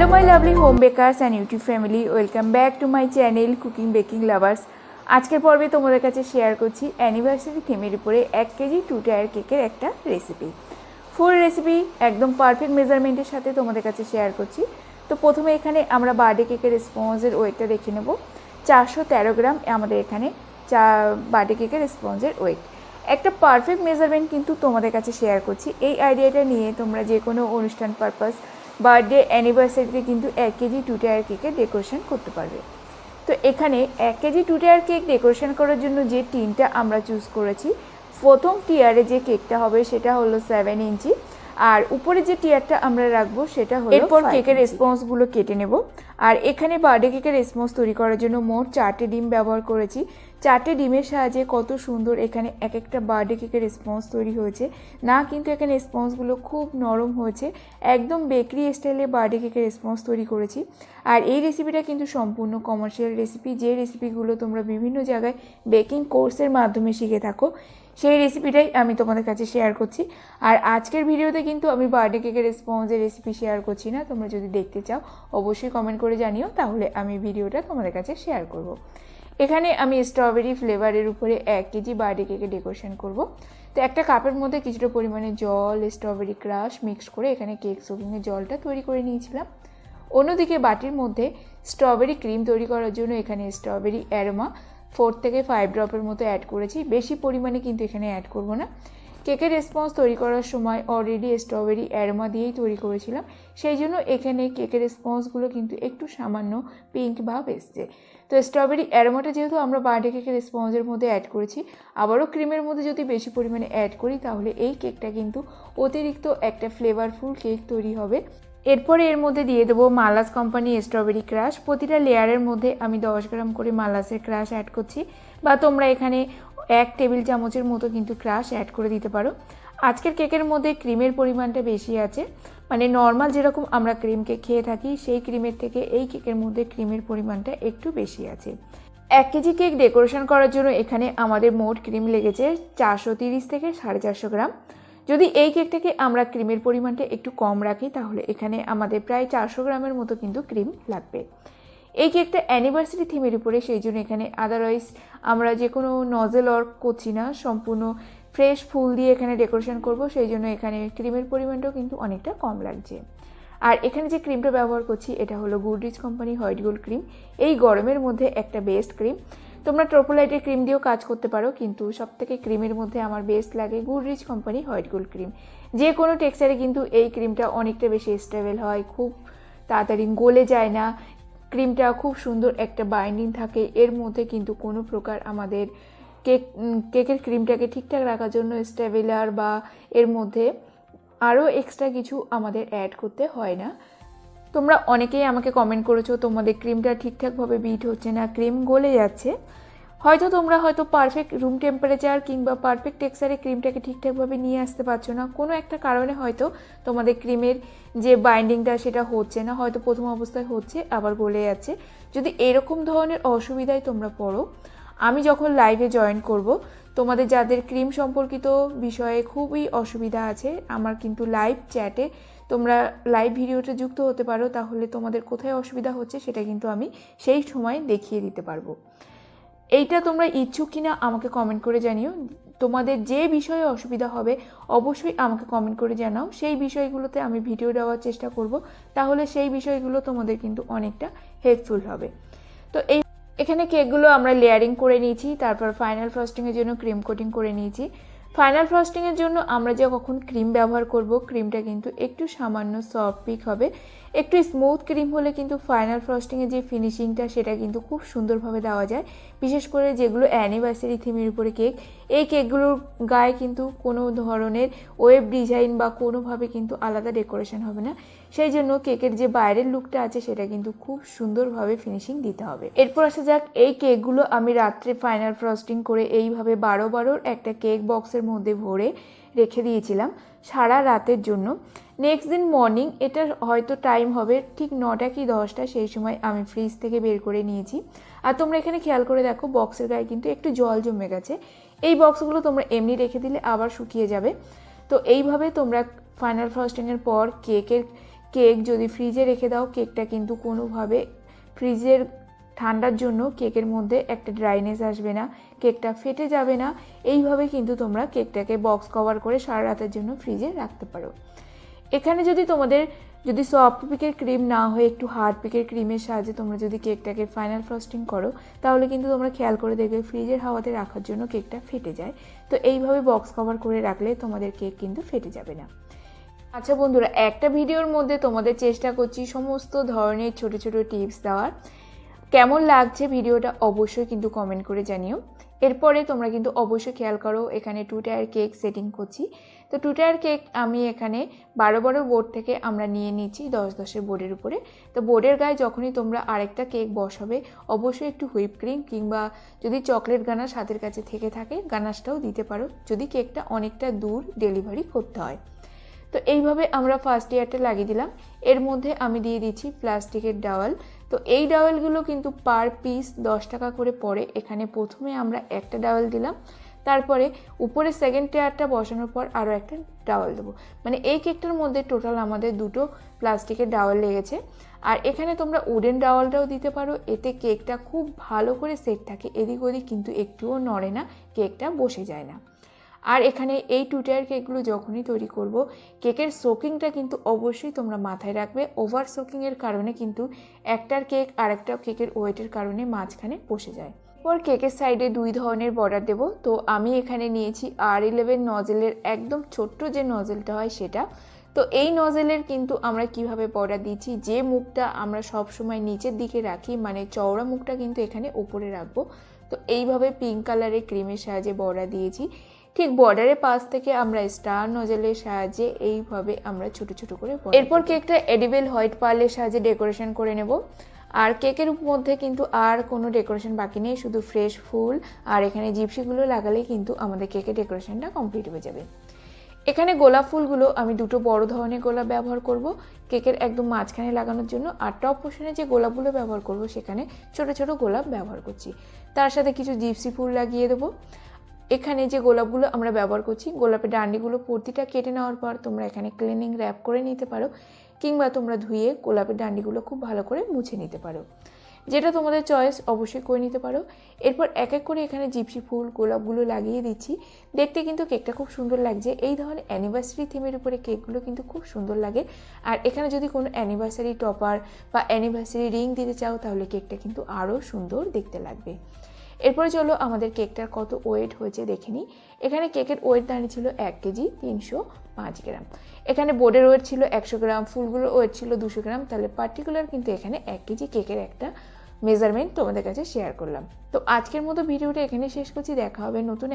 Hello my lovely home bakers and YouTube family welcome back to my channel cooking baking lovers আজকের পর্বে তোমাদের কাছে share করছি anniversary থিমের উপরে এক কেজি টু টায়ার কেকের একটা রেসিপি ফুল রেসিপি একদম পারফেক্ট মেজারমেন্টের সাথে তোমাদের কাছে শেয়ার করছি। তো প্রথমে এখানে আমরা বার্থডে কেকের স্পঞ্জের ওয়েটটা দেখে নেব। চারশো তেরো গ্রাম আমাদের এখানে চা, বার্থডে কেকের স্পঞ্জের ওয়েট একটা পারফেক্ট মেজারমেন্ট কিন্তু তোমাদের কাছে শেয়ার করছি। এই আইডিয়াটা নিয়ে তোমরা যে কোনো অনুষ্ঠান পারপাস বার্থডে অ্যানিভার্সারিতে কিন্তু এক কেজি টু টায়ার কেকের ডেকোরেশন করতে পারবে। তো এখানে এক KG two tier cake decoration করার জন্য যে টিনটা আমরা চুজ করেছি প্রথম টিয়ারে যে কেকটা হবে সেটা হলো সেভেন ইঞ্চি আর উপরে যে টিয়ারটা আমরা রাখব সেটা হলো এরপর কেকের রেসপন্সগুলো কেটে নেব। আর এখানে বার্থডে কেকের রেসপন্স তৈরি করার জন্য মোট চারটে ডিম ব্যবহার করেছি। চারটে ডিমের সাহায্যে কত সুন্দর এখানে এক একটা বার্থডে কেকের রেসপন্স তৈরি হয়েছে। না, কিন্তু এখানে রেসপন্সগুলো খুব নরম হয়েছে। একদম বেকারি স্টাইলে বার্থডে কেকের রেসপন্স তৈরি করেছি। আর এই রেসিপিটা কিন্তু সম্পূর্ণ কমার্শিয়াল রেসিপি যে রেসিপিগুলো তোমরা বিভিন্ন জায়গায় বেকিং কোর্সের মাধ্যমে শিখে থাকো, সেই রেসিপিটাই আমি তোমাদের কাছে শেয়ার করছি। আর আজকের ভিডিওতে কিন্তু আমি বার্থডে কেকের রেসপন্সের রেসিপি শেয়ার করছি না। তোমরা যদি দেখতে চাও, অবশ্যই কমেন্ট করে জানিও। তাহলে আমি ভিডিওটা তোমাদের কাছে শেয়ার করব। এখানে আমি স্ট্রবেরি ফ্লেভারের উপরে এক কেজি বার্থডে কেকে ডেকোরেশন করব। তো একটা কাপের মধ্যে কিছুটা পরিমাণে জল স্ট্রবেরি ক্রাশ মিক্স করে এখানে কেক সোকিংয়ের জলটা তৈরি করে নিয়েছিলাম। অন্যদিকে বাটির মধ্যে স্ট্রবেরি ক্রিম তৈরি করার জন্য এখানে স্ট্রবেরি অ্যারোমা ফোর থেকে ফাইভ ড্রপের মতো অ্যাড করেছি। বেশি পরিমাণে কিন্তু এখানে অ্যাড করব না। কেকের রেসপন্স তৈরি করার সময় অলরেডি স্ট্রবেরি অ্যারোমা দিয়েই তৈরি করেছিলাম। সেই জন্য এখানে কেকের রেসপন্সগুলো কিন্তু একটু সামান্য পিঙ্ক ভাব এসছে। তো স্ট্রবেরি অ্যারোমাটা যেহেতু আমরা বার্থডে কেকের স্পঞ্জের মধ্যে অ্যাড করেছি, আবারও ক্রিমের মধ্যে যদি বেশি পরিমাণে অ্যাড করি, তাহলে এই কেকটা কিন্তু অতিরিক্ত একটা ফ্লেভারফুল কেক তৈরি হবে। এরপরে এর মধ্যে দিয়ে দেবো মালাস কোম্পানি স্ট্রবেরি ক্রাশ প্রতিটা লেয়ারের মধ্যে আমি দশ গ্রাম করে মালাসের ক্রাশ অ্যাড করছি। বা তোমরা এখানে এক টেবিল চামচের মতো কিন্তু ক্রাশ অ্যাড করে দিতে পারো। আজকের কেকের মধ্যে ক্রিমের পরিমাণটা বেশি আছে। মানে নর্মাল যেরকম আমরা ক্রিম কেক খেয়ে থাকি, সেই ক্রিমের থেকে এই কেকের মধ্যে ক্রিমের পরিমাণটা একটু বেশি আছে। এক কেজি কেক ডেকোরেশন করার জন্য এখানে আমাদের মোট ক্রিম লেগেছে চারশো তিরিশ থেকে সাড়ে চারশো গ্রাম। যদি এই কেকটাকে আমরা ক্রিমের পরিমাণটা একটু কম রাখি, তাহলে এখানে আমাদের প্রায় চারশো গ্রামের মতো কিন্তু ক্রিম লাগবে। এই কেকটা অ্যানিভার্সারি থিমের উপরে? সেই জন্য এখানে আদারওয়াইজ আমরা যে কোনো নজেল ওয়ার্ক করছি না, সম্পূর্ণ ফ্রেশ ফুল দিয়ে এখানে ডেকোরেশন করব। সেই জন্য এখানে ক্রিমের পরিমাণটাও কিন্তু অনেকটা কম লাগছে। আর এখানে যে ক্রিমটা ব্যবহার করছি, এটা হলো Goodrich company white gold cream এই গরমের মধ্যে একটা বেস্ট ক্রিম তোমরা ট্রোপোলাইটের ক্রিম দিয়েও কাজ করতে পারো, কিন্তু সব থেকে ক্রিমের মধ্যে আমার বেস্ট লাগে Goodrich company white gold cream যে কোনো টেক্সচারে কিন্তু এই ক্রিমটা অনেকটা বেশি স্টেবল হয়, খুব তাড়াতাড়ি গলে যায় না। ক্রিমটা খুব সুন্দর একটা বাইন্ডিং থাকে। এর মধ্যে কিন্তু কোনো প্রকার আমাদের কেক কেকের ক্রিমটাকে ঠিকঠাক রাখার জন্য স্টেবিলার বা এর মধ্যে আরও এক্সট্রা কিছু আমাদের অ্যাড করতে হয় না। তোমরা অনেকেই আমাকে কমেন্ট করেছ, তোমাদের ক্রিমটা ঠিকঠাকভাবে বিট হচ্ছে না, ক্রিম গলে যাচ্ছে। হয়তো তোমরা হয়তো পারফেক্ট রুম টেম্পারেচার কিংবা পারফেক্ট টেক্সচারে ক্রিমটাকে ঠিকঠাকভাবে নিয়ে আসতে পারছ না। কোনো একটা কারণে হয়তো তোমাদের ক্রিমের যে বাইন্ডিংটা সেটা হচ্ছে না, হয়তো প্রথম অবস্থায় হচ্ছে, আবার গলে যাচ্ছে। যদি এরকম ধরনের অসুবিধায় তোমরা পড়ো, আমি যখন লাইভে জয়েন করব, তোমাদের যাদের ক্রিম সম্পর্কিত বিষয়ে খুবই অসুবিধা আছে, আমার কিন্তু লাইভ চ্যাটে তোমরা লাইভ ভিডিওতে যুক্ত হতে পারো, তাহলে তোমাদের কোথায় অসুবিধা হচ্ছে সেটা কিন্তু আমি সেই সময় দেখিয়ে দিতে পারব। এইটা তোমরা ইচ্ছুক কিনা আমাকে কমেন্ট করে জানিও। তোমাদের যে বিষয়ে অসুবিধা হবে, অবশ্যই আমাকে কমেন্ট করে জানাও। সেই বিষয়গুলোতে আমি ভিডিও দেওয়ার চেষ্টা করব। তাহলে সেই বিষয়গুলো তোমাদের কিন্তু অনেকটা হেল্পফুল হবে। তো এই, এখানে কেকগুলো আমরা লেয়ারিং করে নিয়েছি, তারপর ফাইনাল ফ্রস্টিংয়ের জন্য ক্রিম কোটিং করে নিয়েছি। ফাইনাল ফ্রস্টিংয়ের জন্য আমরা যে কখন ক্রিম ব্যবহার করব ক্রিমটা কিন্তু একটু সামান্য সফট পিক হবে। একটু স্মুথ ক্রিম হলে কিন্তু ফাইনাল ফ্রস্টিংয়ের যে ফিনিশিংটা সেটা কিন্তু খুব সুন্দরভাবে দেওয়া যায়। বিশেষ করে যেগুলো অ্যানিভার্সারি থিমের উপরে কেক এই কেকগুলোর গায়ে কিন্তু কোনো ধরনের ওয়েব ডিজাইন বা কোনোভাবে কিন্তু আলাদা ডেকোরেশন হবে না। সেই জন্য কেকের যে বাইরের লুকটা আছে, সেটা কিন্তু খুব সুন্দরভাবে ফিনিশিং দিতে হবে। এরপর আসা যাক, এই কেকগুলো আমি রাত্রে ফাইনাল ফ্রস্টিং করে এইভাবে বারো বারোর একটা কেক বক্সের মধ্যে ভরে রেখে দিয়েছিলাম সারা রাতের জন্য। নেক্সট দিন মর্নিং এটা হয়তো টাইম হবে ঠিক নটা কি দশটা, সেই সময় আমি ফ্রিজ থেকে বের করে নিয়েছি। আর তোমরা এখানে খেয়াল করে দেখো বক্সের গায়ে কিন্তু একটু জল জমে গেছে। এই বক্সগুলো তোমরা এমনি রেখে দিলে আবার শুকিয়ে যাবে। তো এইভাবে তোমরা ফাইনাল ফ্রস্টিংয়ের পর কেকের কেক যদি ফ্রিজে রেখে দাও, কেকটা কিন্তু কোনোভাবে ফ্রিজের ঠান্ডার জন্য কেকের মধ্যে একটা ড্রাইনেস আসবে না, কেকটা ফেটে যাবে না। এইভাবে কিন্তু তোমরা কেকটাকে বক্স কভার করে সারা রাতের জন্য ফ্রিজে রাখতে পারো। এখানে যদি তোমাদের যদি সফট পিকের ক্রিম না হয়ে, একটু হার্ড পিকের ক্রিমের সাহায্যে তোমরা যদি কেকটাকে ফাইনাল ফ্রস্টিং করো, তাহলে কিন্তু তোমরা খেয়াল করে দেখবে ফ্রিজের হাওয়াতে রাখার জন্য কেকটা ফেটে যায়। তো এইভাবে বক্স কভার করে রাখলে তোমাদের কেক কিন্তু ফেটে যাবে না। আচ্ছা বন্ধুরা, একটা ভিডিওর মধ্যে তোমাদের চেষ্টা করছি সমস্ত ধরনের ছোট ছোট টিপস দেওয়ার। কেমন লাগছে ভিডিওটা অবশ্যই কিন্তু কমেন্ট করে জানিও। এরপরে তোমরা কিন্তু অবশ্যই খেয়াল করো, এখানে টু টায়ার কেক সেটিং করছি। তো টু টায়ার কেক আমি এখানে বারো বারো বোর্ড থেকে আমরা নিয়ে নিচ্ছি দশ দশের বোর্ডের উপরে। তো বোর্ডের গায়ে যখনই তোমরা আরেকটা কেক বসাবে, অবশ্যই একটু হুইপ ক্রিম কিংবা যদি চকলেট গানাশ হাতের কাছে থেকে থাকে, গানাশটাও দিতে পারো। যদি কেকটা অনেকটা দূর ডেলিভারি করতে হয়। তো এইভাবে আমরা ফার্স্ট ইয়ারটা লাগিয়ে দিলাম। এর মধ্যে আমি দিয়ে দিচ্ছি প্লাস্টিকের ডাওয়াল। তো এই ডাওয়ালগুলো কিন্তু পার পিস দশ টাকা করে পড়ে। এখানে প্রথমে আমরা একটা ডাওয়াল দিলাম। তারপরে উপরে সেকেন্ড টেয়ারটা বসানোর পর আরও একটা ডাওয়াল দেবো। মানে এই কেকটার মধ্যে টোটাল আমাদের দুটো প্লাস্টিকের ডাওয়াল লেগেছে। আর এখানে তোমরা উডেন ডাওয়ালটাও দিতে পারো। এতে কেকটা খুব ভালো করে সেট থাকে। এদিক ওদিক কিন্তু একটুও নড়ে না। কেকটা বসে যায় না। আর এখানে এই টু টায়ার কেকগুলো যখনই তৈরি করব কেকের সোকিংটা কিন্তু অবশ্যই তোমরা মাথায় রাখবে। ওভার সোকিংয়ের কারণে কিন্তু একটার কেক আর একটা কেকের ওয়েটের কারণে মাঝখানে বসে যায়। পর কেকের সাইডে দুই ধরনের বর্ডার দেব। তো আমি এখানে নিয়েছি আর ইলেভেন নজেলের একদম ছোট্ট যে নজেলটা হয় সেটা। তো এই নজেলের কিন্তু আমরা কীভাবে বর্ডার দিচ্ছি, যে মুখটা আমরা সব সময় নিচের দিকে রাখি মানে চওড়া মুখটা কিন্তু এখানে উপরে রাখব। তো এইভাবে পিঙ্ক কালারের ক্রিমের সাহায্যে বর্ডার দিয়েছি। ঠিক বর্ডারের পাশ থেকে আমরা স্টার নজেলের সাহায্যে এইভাবে আমরা ছোট ছোট করে এরপর কেকটা এডিবেল হোয়াইট পার্লের সাহায্যে ডেকোরেশন করে নেব। আর কেকের মধ্যে কিন্তু আর কোনো ডেকোরেশন বাকি নেই শুধু ফ্রেশ ফুল আর এখানে জিপসিগুলো লাগালেই কিন্তু আমাদের কেকের ডেকোরেশনটা কমপ্লিট হয়ে যাবে। এখানে গোলাপ ফুলগুলো আমি দুটো বড় ধরনের গোলাপ ব্যবহার করব কেকের একদম মাঝখানে লাগানোর জন্য। আর টপ পোর্শনে যে গোলাপগুলো ব্যবহার করব সেখানে ছোট ছোট গোলাপ ব্যবহার করছি। তার সাথে কিছু জিপসি ফুল লাগিয়ে দেবো। এখানে যে গোলাপগুলো আমরা ব্যবহার করছি, গোলাপের ডান্ডিগুলো প্রতিটা কেটে নেওয়ার পর তোমরা এখানে ক্লিনিং র্যাপ করে নিতে পারো কিংবা তোমরা ধুয়ে গোলাপের ডান্ডিগুলো খুব ভালো করে মুছে নিতে পারো। যেটা তোমাদের চয়েস অবশ্যই করে নিতে পারো। এরপর এক এক করে এখানে জিপসি ফুল, গোলাপগুলো লাগিয়ে দিচ্ছি। দেখতে কিন্তু কেকটা খুব সুন্দর লাগছে। এই ধরনের অ্যানিভার্সারি থিমের উপরে কেকগুলো কিন্তু খুব সুন্দর লাগে। আর এখানে যদি কোনো অ্যানিভার্সারি টপার বা অ্যানিভার্সারি রিং দিতে চাও তাহলে কেকটা কিন্তু আরও সুন্দর দেখতে লাগবে। এরপরে চলো আমাদের কেকটার কত ওয়েট হয়েছে দেখে নিই। এখানে কেকের ওয়েট দাঁড়িয়ে ছিল এক কেজি, তিনশো পাঁচ গ্রাম। এখানে বোর্ডের ওয়েট ছিল একশো গ্রাম, ফুলগুলোর ওয়েট ছিল দুশো গ্রাম। তাহলে পার্টিকুলার কিন্তু এখানে এক কেজি কেকের একটা মেজারমেন্ট তোমাদের কাছে শেয়ার করলাম। তো আজকের মতো ভিডিওটা এখানে শেষ করছি। দেখা হবে নতুন